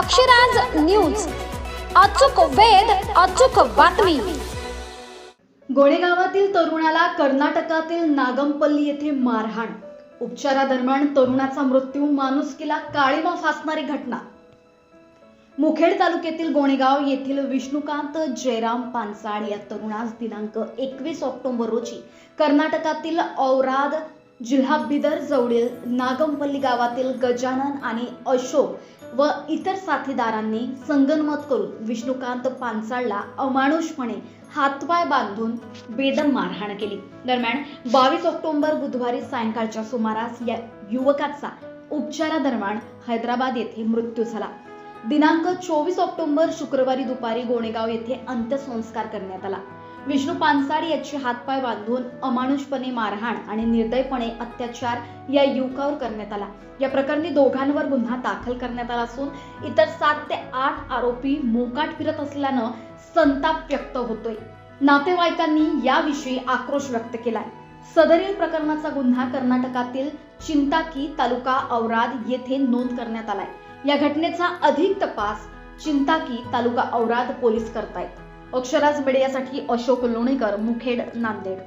Akshraj news. अचूक वेध अचूक बातमी. गोळेगावातील तरुणाला कर्नाटकातील नागमपल्ली येथे मारहाण. उपचारादरम्यान तरुणाचा मृत्यू माणुसकीला काळीमा फासणारी घटना. मुखेड तालुक्यातील गोणेगाव येथील विष्णुकांत जयराम पानसाळ या तरुणास दिनांक एकवीस ऑक्टोबर रोजी कर्नाटकातील औराद जिल्हा बिदर जवळील नागमपल्ली गावातील गजानन आणि अशोक व इतर साथीदारांनी संगनमत करून विष्णुकांत पानसाळला अमानुषपणे हातपाय बांधून बेदम मारहाण केली. दरम्यान बावीस ऑक्टोबर बुधवारी सायंकाळच्या सुमारास या युवकाचा उपचारादरम्यान हैदराबाद येथे मृत्यू झाला. दिनांक चोवीस ऑक्टोबर शुक्रवारी दुपारी गोणेगाव येथे अंत्यसंस्कार करण्यात आला. विष्णू पानसाड याची हातपाय बांधून अमानुषपणे मारहाण आणि निर्दयपणे अत्याचार या युवकावर करण्यात आला. या प्रकरणी दोघांवर गुन्हा दाखल करण्यात आला असून इतर सात ते आठ आरोपी मोकाट फिरत असल्यानं संताप व्यक्त होतोय. नातेवाईकांनी याविषयी आक्रोश व्यक्त केलाय. सदरील प्रकरणाचा गुन्हा कर्नाटकातील चिंताकी तालुका औराद येथे नोंद करण्यात आलाय. या घटनेचा अधिक तपास चिंताकी तालुका औराद पोलीस करतायत. अक्षराज मीडियासाठी अशोक लोणीकर मुखेड नांदेड